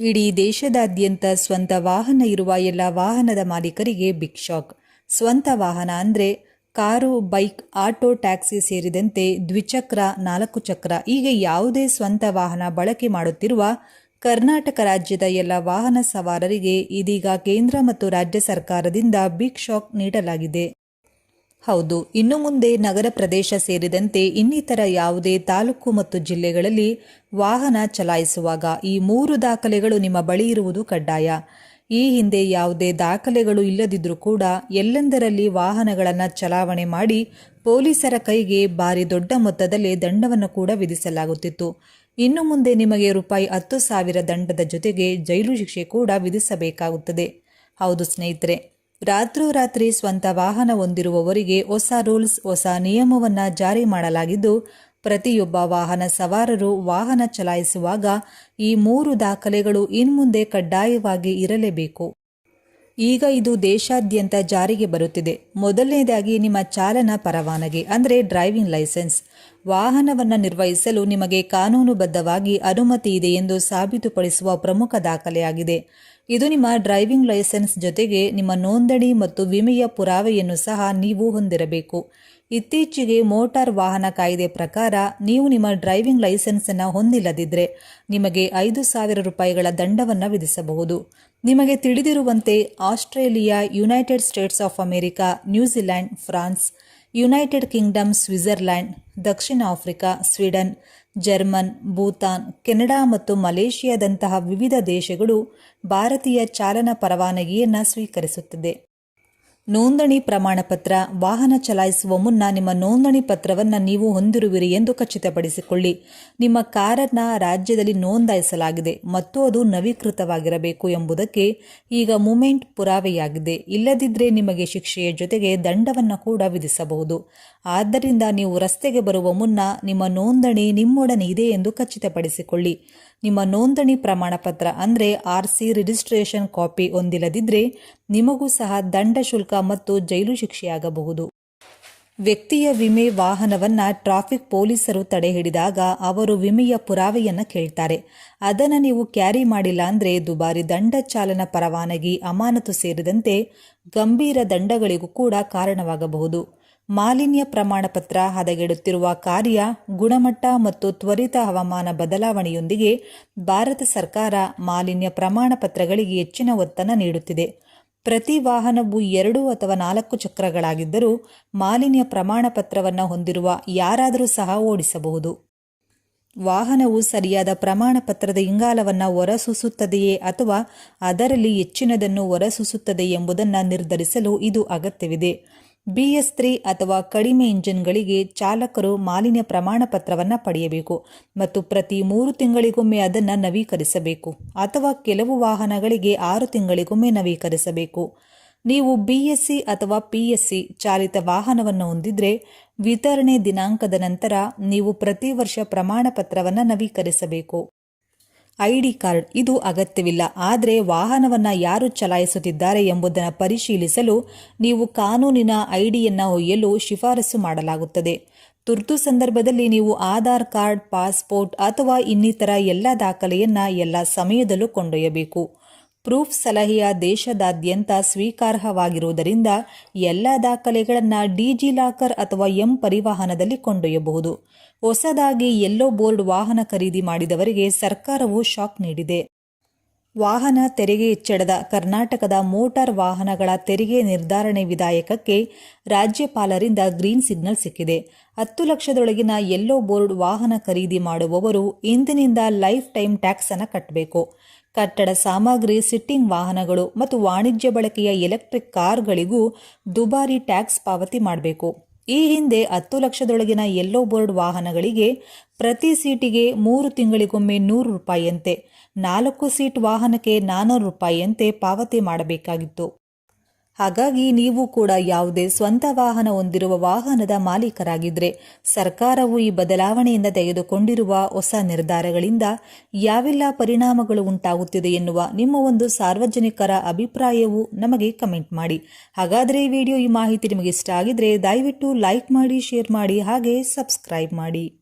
ಇಡೀ ದೇಶದಾದ್ಯಂತ ಸ್ವಂತ ವಾಹನ ಇರುವ ಎಲ್ಲ ವಾಹನದ ಮಾಲೀಕರಿಗೆ ಬಿಗ್ ಶಾಕ್ ಸ್ವಂತ ವಾಹನ ಅಂದರೆ ಕಾರು, ಬೈಕ್, ಆಟೋ, ಟ್ಯಾಕ್ಸಿ ಸೇರಿದಂತೆ ದ್ವಿಚಕ್ರ, ನಾಲ್ಕು ಚಕ್ರ. ಹೀಗೆ ಯಾವುದೇ ಸ್ವಂತ ವಾಹನ ಬಳಕೆ ಮಾಡುತ್ತಿರುವ ಕರ್ನಾಟಕ ರಾಜ್ಯದ ಎಲ್ಲ ವಾಹನ ಸವಾರರಿಗೆ ಇದೀಗ ಕೇಂದ್ರ ಮತ್ತು ರಾಜ್ಯ ಸರ್ಕಾರದಿಂದ ಬಿಗ್ ಶಾಕ್ ನೀಡಲಾಗಿದೆ. ಹೌದು, ಇನ್ನು ಮುಂದೆ ನಗರ ಪ್ರದೇಶ ಸೇರಿದಂತೆ ಇನ್ನಿತರ ಯಾವುದೇ ತಾಲೂಕು ಮತ್ತು ಜಿಲ್ಲೆಗಳಲ್ಲಿ ವಾಹನ ಚಲಾಯಿಸುವಾಗ ಈ ಮೂರು ದಾಖಲೆಗಳು ನಿಮ್ಮ ಬಳಿ ಇರುವುದು ಕಡ್ಡಾಯ. ಈ ಹಿಂದೆ ಯಾವುದೇ ದಾಖಲೆಗಳು ಇಲ್ಲದಿದ್ದರೂ ಕೂಡ ಎಲ್ಲೆಂದರಲ್ಲಿ ವಾಹನಗಳನ್ನು ಚಲಾವಣೆ ಮಾಡಿ ಪೊಲೀಸರ ಕೈಗೆ ಭಾರಿ ದೊಡ್ಡ ಮೊತ್ತದಲ್ಲಿ ದಂಡವನ್ನು ಕೂಡ ವಿಧಿಸಲಾಗುತ್ತಿತ್ತು. ಇನ್ನು ಮುಂದೆ ನಿಮಗೆ ರೂಪಾಯಿ ಹತ್ತು ಸಾವಿರ ದಂಡದ ಜೊತೆಗೆ ಜೈಲು ಶಿಕ್ಷೆ ಕೂಡ ವಿಧಿಸಬೇಕಾಗುತ್ತದೆ. ಹೌದು ಸ್ನೇಹಿತರೆ. ರಾತ್ರೋರಾತ್ರಿ ಸ್ವಂತ ವಾಹನ ಹೊಂದಿರುವವರಿಗೆ ಹೊಸ ರೂಲ್ಸ್, ಹೊಸ ನಿಯಮವನ್ನು ಜಾರಿ ಮಾಡಲಾಗಿದ್ದು, ಪ್ರತಿಯೊಬ್ಬ ವಾಹನ ಸವಾರರು ವಾಹನ ಚಲಾಯಿಸುವಾಗ ಈ ಮೂರು ದಾಖಲೆಗಳು ಇನ್ಮುಂದೆ ಕಡ್ಡಾಯವಾಗಿ ಇರಲೇಬೇಕು. ಈಗ ಇದು ದೇಶಾದ್ಯಂತ ಜಾರಿಗೆ ಬರುತ್ತಿದೆ. ಮೊದಲನೇದಾಗಿ ನಿಮ್ಮ ಚಾಲನಾ ಪರವಾನಗಿ, ಅಂದರೆ ಡ್ರೈವಿಂಗ್ ಲೈಸೆನ್ಸ್. ವಾಹನವನ್ನು ನಿರ್ವಹಿಸಲು ನಿಮಗೆ ಕಾನೂನುಬದ್ಧವಾಗಿ ಅನುಮತಿ ಇದೆ ಎಂದು ಸಾಬೀತುಪಡಿಸುವ ಪ್ರಮುಖ ದಾಖಲೆಯಾಗಿದೆ. ಇದು ನಿಮ್ಮ ಡ್ರೈವಿಂಗ್ ಲೈಸೆನ್ಸ್ ಜೊತೆಗೆ ನಿಮ್ಮ ನೋಂದಣಿ ಮತ್ತು ವಿಮೆಯ ಪುರಾವೆಯನ್ನು ಸಹ ನೀವು ಹೊಂದಿರಬೇಕು. ಇತ್ತೀಚೆಗೆ ಮೋಟಾರ್ ವಾಹನ ಕಾಯ್ದೆ ಪ್ರಕಾರ ನೀವು ನಿಮ್ಮ ಡ್ರೈವಿಂಗ್ ಲೈಸೆನ್ಸ್ ಅನ್ನು ಹೊಂದಿಲ್ಲದಿದ್ದರೆ ನಿಮಗೆ ಐದು ಸಾವಿರ ರೂಪಾಯಿಗಳ ದಂಡವನ್ನು ವಿಧಿಸಬಹುದು. ನಿಮಗೆ ತಿಳಿದಿರುವಂತೆ Australia, United States of America, New Zealand, France United Kingdom, Switzerland, Dakshina Africa, Sweden, German, Bhutan, Canada ಮತ್ತು ಮಲೇಷಿಯಾದಂತಹ ವಿವಿಧ ದೇಶಗಳು ಭಾರತೀಯ ಚಾಲನಾ ಪರವಾನಗಿಯನ್ನು ಸ್ವೀಕರಿಸುತ್ತದೆ. ನೋಂದಣಿ ಪ್ರಮಾಣಪತ್ರ ವಾಹನ ಚಲಾಯಿಸುವ ಮುನ್ನ ನಿಮ್ಮ ನೋಂದಣಿ ಪತ್ರವನ್ನು ನೀವು ಹೊಂದಿರುವಿರಿ ಎಂದು ಖಚಿತಪಡಿಸಿಕೊಳ್ಳಿ. ನಿಮ್ಮ ಕಾರನ್ನು ರಾಜ್ಯದಲ್ಲಿ ನೋಂದಾಯಿಸಲಾಗಿದೆ ಮತ್ತು ಅದು ನವೀಕೃತವಾಗಿರಬೇಕು ಎಂಬುದಕ್ಕೆ ಈಗ ಮೂಮೆಂಟ್ ಪುರಾವೆಯಾಗಿದೆ. ಇಲ್ಲದಿದ್ದರೆ ನಿಮಗೆ ಶಿಕ್ಷೆಯ ಜೊತೆಗೆ ದಂಡವನ್ನು ಕೂಡ ವಿಧಿಸಬಹುದು. ಆದ್ದರಿಂದ ನೀವು ರಸ್ತೆಗೆ ಬರುವ ಮುನ್ನ ನಿಮ್ಮ ನೋಂದಣಿ ನಿಮ್ಮೊಡನೆ ಇದೆ ಎಂದು ಖಚಿತಪಡಿಸಿಕೊಳ್ಳಿ. ನಿಮ್ಮ ನೋಂದಣಿ ಪ್ರಮಾಣಪತ್ರ ಅಂದರೆ ಆರ್ ಸಿ ರಿಜಿಸ್ಟ್ರೇಷನ್ ಕಾಪಿ ಹೊಂದಿಲ್ಲದಿದ್ದರೆ ನಿಮಗೂ ಸಹ ದಂಡ ಶುಲ್ಕ ಮತ್ತು ಜೈಲು ಶಿಕ್ಷೆಯಾಗಬಹುದು. ವ್ಯಕ್ತಿಯ ವಿಮೆ ವಾಹನವನ್ನು ಟ್ರಾಫಿಕ್ ಪೊಲೀಸರು ತಡೆ ಹಿಡಿದಾಗ ಅವರು ವಿಮೆಯ ಪುರಾವೆಯನ್ನು ಕೇಳ್ತಾರೆ. ಅದನ್ನು ನೀವು ಕ್ಯಾರಿ ಮಾಡಿಲ್ಲ ಅಂದರೆ ದುಬಾರಿ ದಂಡ ಚಾಲನ ಪರವಾನಗಿ, ಅಮಾನತು ಸೇರಿದಂತೆ ಗಂಭೀರ ದಂಡಗಳಿಗೂ ಕೂಡ ಕಾರಣವಾಗಬಹುದು. ಮಾಲಿನ್ಯ ಪ್ರಮಾಣಪತ್ರ ಹದಗೆಡುತ್ತಿರುವ ಕಾರ್ಯ ಗುಣಮಟ್ಟ ಮತ್ತು ತ್ವರಿತ ಹವಾಮಾನ ಬದಲಾವಣೆಯೊಂದಿಗೆ ಭಾರತ ಸರ್ಕಾರ ಮಾಲಿನ್ಯ ಪ್ರಮಾಣಪತ್ರಗಳಿಗೆ ಹೆಚ್ಚಿನ ಒತ್ತನ್ನು ನೀಡುತ್ತಿದೆ. ಪ್ರತಿ ವಾಹನವು ಎರಡು ಅಥವಾ ನಾಲ್ಕು ಚಕ್ರಗಳಾಗಿದ್ದರೂ ಮಾಲಿನ್ಯ ಪ್ರಮಾಣಪತ್ರವನ್ನು ಹೊಂದಿರುವ ಯಾರಾದರೂ ಸಹ ಓಡಿಸಬಹುದು. ವಾಹನವು ಸರಿಯಾದ ಪ್ರಮಾಣಪತ್ರದ ಇಂಗಾಲವನ್ನು ಹೊರಸೂಸುತ್ತದೆಯೇ ಅಥವಾ ಅದರಲ್ಲಿ ಹೆಚ್ಚಿನದನ್ನು ಹೊರಸೂಸುತ್ತದೆ ಎಂಬುದನ್ನು ನಿರ್ಧರಿಸಲು ಇದು ಅಗತ್ಯವಿದೆ. ಬಿಎಸ್ ತ್ರೀ ಅಥವಾ ಕಡಿಮೆ ಇಂಜಿನ್ಗಳಿಗೆ ಚಾಲಕರು ಮಾಲಿನ್ಯ ಪ್ರಮಾಣ ಪತ್ರವನ್ನು ಪಡೆಯಬೇಕು ಮತ್ತು ಪ್ರತಿ ಮೂರು ತಿಂಗಳಿಗೊಮ್ಮೆ ಅದನ್ನು ನವೀಕರಿಸಬೇಕು ಅಥವಾ ಕೆಲವು ವಾಹನಗಳಿಗೆ ಆರು ತಿಂಗಳಿಗೊಮ್ಮೆ ನವೀಕರಿಸಬೇಕು. ನೀವು ಬಿಎಸ್ಸಿ ಅಥವಾ ಪಿಎಸ್ಸಿ ಚಾಲಿತ ವಾಹನವನ್ನು ಹೊಂದಿದ್ರೆ ವಿತರಣೆ ದಿನಾಂಕದ ನಂತರ ನೀವು ಪ್ರತಿ ವರ್ಷ ಪ್ರಮಾಣ ಪತ್ರವನ್ನು ನವೀಕರಿಸಬೇಕು. ಐಡಿ ಕಾರ್ಡ್ ಇದು ಅಗತ್ಯವಿಲ್ಲ. ಆದರೆ ವಾಹನವನ್ನು ಯಾರು ಚಲಾಯಿಸುತ್ತಿದ್ದಾರೆ ಎಂಬುದನ್ನು ಪರಿಶೀಲಿಸಲು ನೀವು ಕಾನೂನಿನ ಐಡಿಯನ್ನು ಒಯ್ಯಲು ಶಿಫಾರಸು ಮಾಡಲಾಗುತ್ತದೆ. ತುರ್ತು ಸಂದರ್ಭದಲ್ಲಿ ನೀವು ಆಧಾರ್ ಕಾರ್ಡ್, ಪಾಸ್ಪೋರ್ಟ್ ಅಥವಾ ಇನ್ನಿತರ ಎಲ್ಲ ದಾಖಲೆಯನ್ನು ಎಲ್ಲ ಸಮಯದಲ್ಲೂ ಕೊಂಡೊಯ್ಯಬೇಕು. ಪ್ರೂಫ್ ಸಲಹೆಯ ದೇಶದಾದ್ಯಂತ ಸ್ವೀಕಾರಾರ್ಹವಾಗಿರುವುದರಿಂದ ಎಲ್ಲ ದಾಖಲೆಗಳನ್ನು ಡಿಜಿ ಲಾಕರ್ ಅಥವಾ ಎಂ ಪರಿವಾಹನದಲ್ಲಿ ಕೊಂಡೊಯ್ಯಬಹುದು. ಹೊಸದಾಗಿ ಎಲ್ಲೋ ಬೋರ್ಡ್ ವಾಹನ ಖರೀದಿ ಮಾಡಿದವರಿಗೆ ಸರ್ಕಾರವು ಶಾಕ್ ನೀಡಿದೆ. ವಾಹನ ತೆರಿಗೆ ಹೆಚ್ಚಳದ ಕರ್ನಾಟಕದ ಮೋಟಾರ್ ವಾಹನಗಳ ತೆರಿಗೆ ನಿರ್ಧಾರಣೆ ವಿಧಾಯಕಕ್ಕೆ ರಾಜ್ಯಪಾಲರಿಂದ ಗ್ರೀನ್ ಸಿಗ್ನಲ್ ಸಿಕ್ಕಿದೆ. ಹತ್ತು ಲಕ್ಷದೊಳಗಿನ ಎಲ್ಲೋ ಬೋರ್ಡ್ ವಾಹನ ಖರೀದಿ ಮಾಡುವವರು ಇಂದಿನಿಂದ ಲೈಫ್ ಟೈಮ್ ಟ್ಯಾಕ್ಸ್ ಅನ್ನು ಕಟ್ಟಬೇಕು ಕಟ್ಟಡ ಸಾಮಗ್ರಿ, ಸಿಟ್ಟಿಂಗ್ ವಾಹನಗಳು ಮತ್ತು ವಾಣಿಜ್ಯ ಬಳಕೆಯ ಎಲೆಕ್ಟ್ರಿಕ್ ಕಾರ್ಗಳಿಗೂ ದುಬಾರಿ ಟ್ಯಾಕ್ಸ್ ಪಾವತಿ ಮಾಡಬೇಕು. ಈ ಹಿಂದೆ ಹತ್ತು ಲಕ್ಷದೊಳಗಿನ ಎಲ್ಲೋ ಬೋರ್ಡ್ ವಾಹನಗಳಿಗೆ ಪ್ರತಿ ಸೀಟಿಗೆ ಮೂರು ತಿಂಗಳಿಗೊಮ್ಮೆ ನೂರು ರೂಪಾಯಿಯಂತೆ, ನಾಲ್ಕು ಸೀಟ್ ವಾಹನಕ್ಕೆ ನಾನ್ನೂರು ರೂಪಾಯಿಯಂತೆ ಪಾವತಿ ಮಾಡಬೇಕಾಗಿತ್ತು. ಹಾಗಾಗಿ ನೀವು ಕೂಡ ಯಾವುದೇ ಸ್ವಂತ ವಾಹನ ಹೊಂದಿರುವ ವಾಹನದ ಮಾಲೀಕರಾಗಿದ್ದರೆ ಸರ್ಕಾರವು ಈ ಬದಲಾವಣೆಯಿಂದ ತೆಗೆದುಕೊಂಡಿರುವ ಹೊಸ ನಿರ್ಧಾರಗಳಿಂದ ಯಾವೆಲ್ಲ ಪರಿಣಾಮಗಳು ಉಂಟಾಗುತ್ತಿದೆ ಎನ್ನುವ ನಿಮ್ಮ ಒಂದು ಸಾರ್ವಜನಿಕರ ಅಭಿಪ್ರಾಯವು ನಮಗೆ ಕಮೆಂಟ್ ಮಾಡಿ. ಹಾಗಾದರೆ ಈ ವಿಡಿಯೋ ಈ ಮಾಹಿತಿ ನಿಮಗೆ ಇಷ್ಟ ಆಗಿದ್ರೆ ದಯವಿಟ್ಟು ಲೈಕ್ ಮಾಡಿ, ಶೇರ್ ಮಾಡಿ, ಹಾಗೆ ಸಬ್ಸ್ಕ್ರೈಬ್ ಮಾಡಿ.